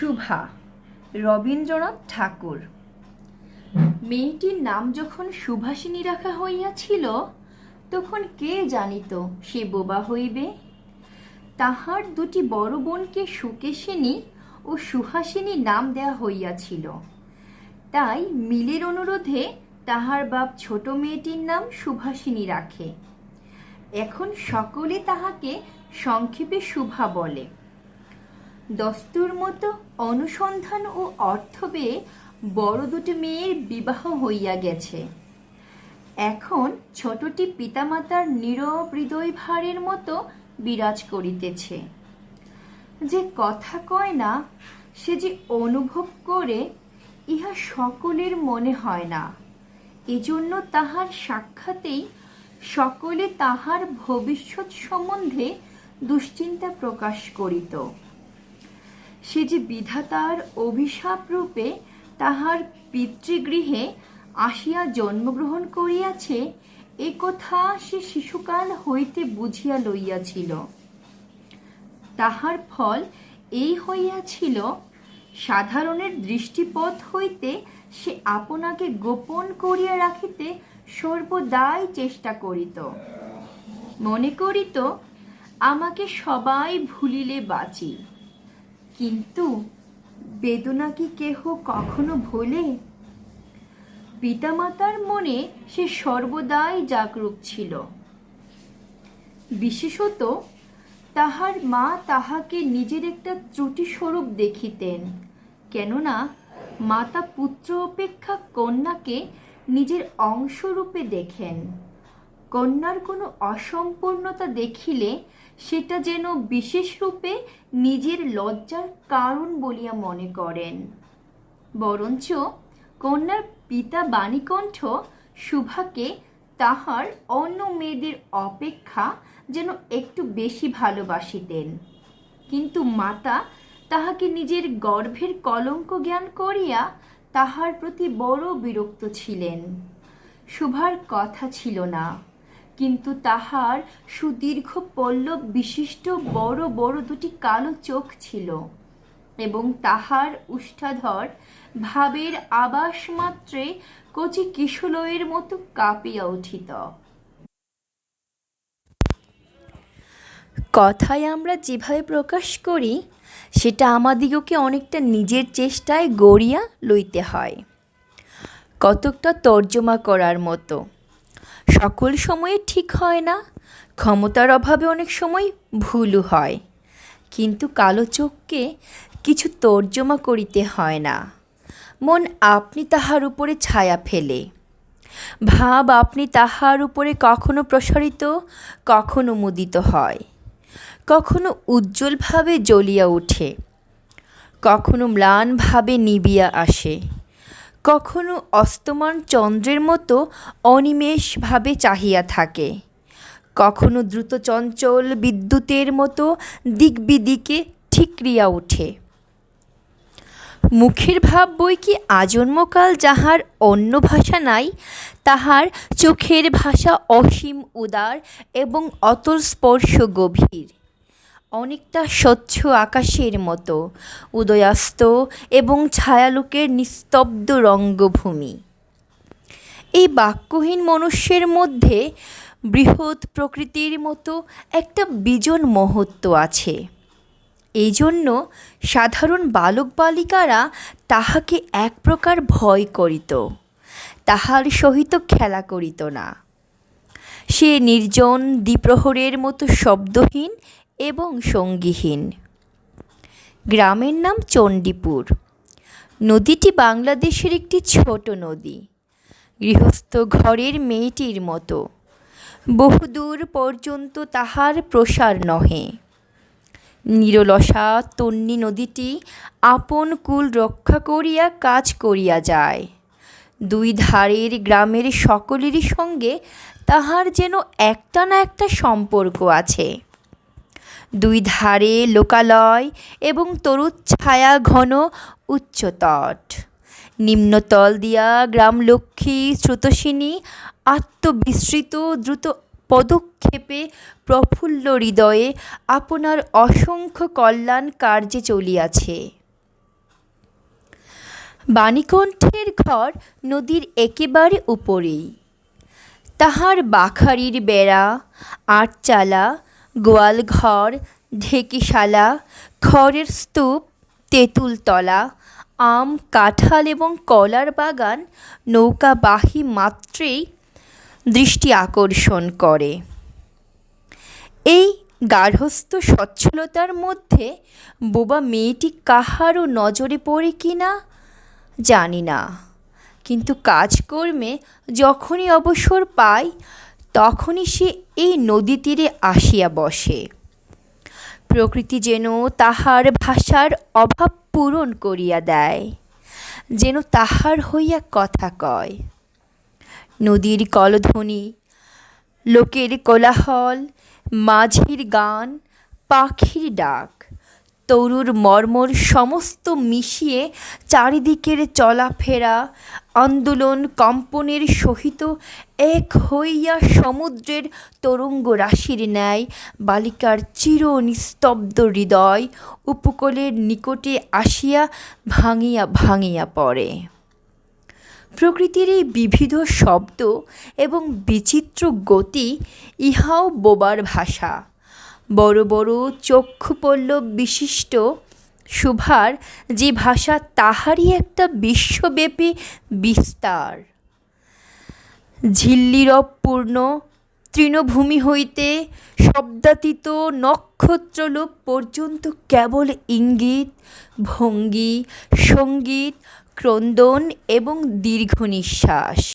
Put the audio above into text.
শুভা, রবীন্দ্রনাথ ঠাকুর। মেয়েটির নাম যখন সুভাষিনী রাখা হইয়াছিল, তখন কে জানিত সে বোবা হইবে? তাহার দুটি বড় বোনকে সুকেশিনী ও সুহাসিনী নাম দেয়া হইয়াছিল। তাই মিলের অনুরোধে তাহার বাপ ছোট মেয়েটির নাম সুভাষিনী রাখে। এখন সকলে তাহাকে সংক্ষেপে শুভা বলে। দস্তুর মতো অনুসন্ধান ও অর্থ পেয়ে বড় দুটি মেয়ের বিবাহ হইয়া গেছে। এখন ছোটটি পিতামাতার নীরব হৃদয় ভারের মতো বিরাজ করিতেছে। যে কথা কয় না, সে যে অনুভব করে, ইহা সকলের মনে হয় না। এজন্য তাহার সাক্ষাতেই সকলে তাহার ভবিষ্যৎ সম্বন্ধে দুশ্চিন্তা প্রকাশ করিত। সে যে বিধাতার অভিশাপ রূপে তাহার পিতৃগৃহে আসিয়া জন্মগ্রহণ করিয়াছে, এ কথা সে শিশুকাল হইতে বুঝিয়া লইয়াছিল। তাহার ফল এই হইয়াছিল, সাধারণের দৃষ্টিপথ হইতে সে আপনাকে গোপন করিয়া রাখিতে সর্বদাই চেষ্টা করিত। মনে করিত, আমাকে সবাই ভুলিলে বাঁচি। কিন্তু বেদনা কি কেহ কখনো ভোলে? পিতামাতার মনে সে সর্বদাই জাগরুক ছিল। বিশেষত তাহার মা তাহাকে নিজের একটা ত্রুটি স্বরূপ দেখিতেন, কেননা মাতা পুত্র অপেক্ষা কন্যাকে নিজের অংশরূপে দেখেন। কন্যার কোনো অসম্পূর্ণতা দেখিলে সেটা যেন বিশেষ রূপে নিজের লজ্জার কারণ বলিয়া মনে করেন। বরঞ্চ কন্যার পিতা বাণীকণ্ঠ শুভাকে তাহার অন্য মেয়েদের অপেক্ষা যেন একটু বেশি ভালোবাসিতেন। কিন্তু মাতা তাহাকে নিজের গর্ভের কলঙ্ক জ্ঞান করিয়া তাহার প্রতি বড় বিরক্ত ছিলেন। শুভার কথা ছিল না। কিন্তু তাহার সুদীর্ঘ পল্লব বিশিষ্ট বড় বড় দুটি কালো চোখ ছিল এবং তাহার উষ্ঠাধর ভাবের আবাস মাত্রে কচি কিশলয়ের মতো কাঁপিয়া উঠিত। কথায় আমরা যেভাবে প্রকাশ করি, সেটা আমাদিগকে অনেকটা নিজের চেষ্টায় গড়িয়া লইতে হয়। কতকটা তর্জমা করার মতো। সকল সময়ে ঠিক হয় না, ক্ষমতার অভাবে অনেক সময় ভুলও হয়। কিন্তু কালো চোখকে কিছু তর্জমা করিতে হয় না। মন আপনি তাহার উপরে ছায়া ফেলে। ভাব আপনি তাহার উপরে কখনো প্রসারিত, কখনো মুদিত হয়। কখনো উজ্জ্বলভাবে জ্বলিয়া ওঠে। কখনো ম্লানভাবে নিবিয়া আসে। কখনো অস্তমান চন্দ্রের মতো অনিমেষভাবে চাহিয়া থাকে। কখনো দ্রুত চঞ্চল বিদ্যুতের মতো দিক বিদিকে ঠিকরিয়া ওঠে। মুখের ভাব বই কি আজন্মকাল যাহার অন্য ভাষা নাই, তাহার চোখের ভাষা অসীম উদার এবং অতল স্পর্শ গভীর। অনেকটা স্বচ্ছ আকাশের মতো, উদয়াস্ত এবং ছায়ালোকের নিস্তব্ধ রঙ্গভূমি। এই বাক্যহীন মনুষ্যের মধ্যে বৃহৎ প্রকৃতির মতো একটা বিজন মহত্ব আছে। এই জন্য সাধারণ বালক বালিকারা তাহাকে এক প্রকার ভয় করিত, তাহার সহিত খেলা করিত না। সে নির্জন দ্বিপ্রহরের মতো শব্দহীন এবং সঙ্গীহীন। গ্রামের নাম চণ্ডীপুর। নদীটি বাংলাদেশের একটি ছোট নদী। গৃহস্থ ঘরের মেয়েটির মতো। বহুদূর পর্যন্ত তাহার প্রসার নহে। নিরলসা তন্বী নদীটি আপন কুল রক্ষা করিয়া কাজ করিয়া যায়। দুই ধারের গ্রামের সকলেরই সঙ্গে তাহার যেন একটা না একটা সম্পর্ক আছে। দুই ধারে লোকালয় এবং তরুচ্ছায়া ঘন উচ্চতট। নিম্নতল দিয়া গ্রামলক্ষ্মী স্রোতস্বিনী আত্মবিস্মৃত দ্রুত পদক্ষেপে প্রফুল্ল হৃদয়ে আপনার অসংখ্য কল্যাণ কার্যে চলিয়াছে। বাণীকণ্ঠের ঘর নদীর একেবারে উপরেই। তাহার বাখারির বেড়া, আটচালা গোয়ালঘর, ঢেকিশালা, খড়ের স্তূপ, তেঁতুলতলা, আম, কাঁঠাল এবং কলার বাগান নৌকাবাহী মাত্রেই দৃষ্টি আকর্ষণ করে। এই গার্হস্থ্য সচ্ছলতার মধ্যে বোবা মেয়েটি কাহারও নজরে পড়ে কি না জানি না। কিন্তু কাজকর্মে যখনই অবসর পায় তখনই সে এই নদী তীরে আসিয়া বসে। প্রকৃতি যেন তাহার ভাষার অভাব পূরণ করিয়া দেয়, যেন তাহার হইয়া কথা কয়। নদীর কলধ্বনি, লোকের কোলাহল, মাঝির গান, পাখির ডাক তরুর মর্মর সমস্ত মিশিয়ে চারিদিকের চলাফেরা, আন্দোলন কম্পনের সহিত এক হইয়া সমুদ্রের তরঙ্গ রাশির ন্যায়, বালিকার চির নিস্তব্ধ হৃদয় উপকূলের নিকটে আসিয়া ভাঙিয়া ভাঙিয়া পড়ে। প্রকৃতির এই বিবিধ শব্দ এবং বিচিত্র গতি ইহাও বোবার ভাষা। বড় বড় চক্ষুপল্লব বিশিষ্ট সুভার যে ভাষা তাহারই একটা বিশ্বব্যাপী বিস্তার। ঝিল্লিরবপূর্ণ তৃণভূমি হইতে শব্দাতীত নক্ষত্রলোক পর্যন্ত কেবল ইঙ্গিত, ভঙ্গি, সংগীত, ক্রন্দন এবং দীর্ঘ নিশ্বাস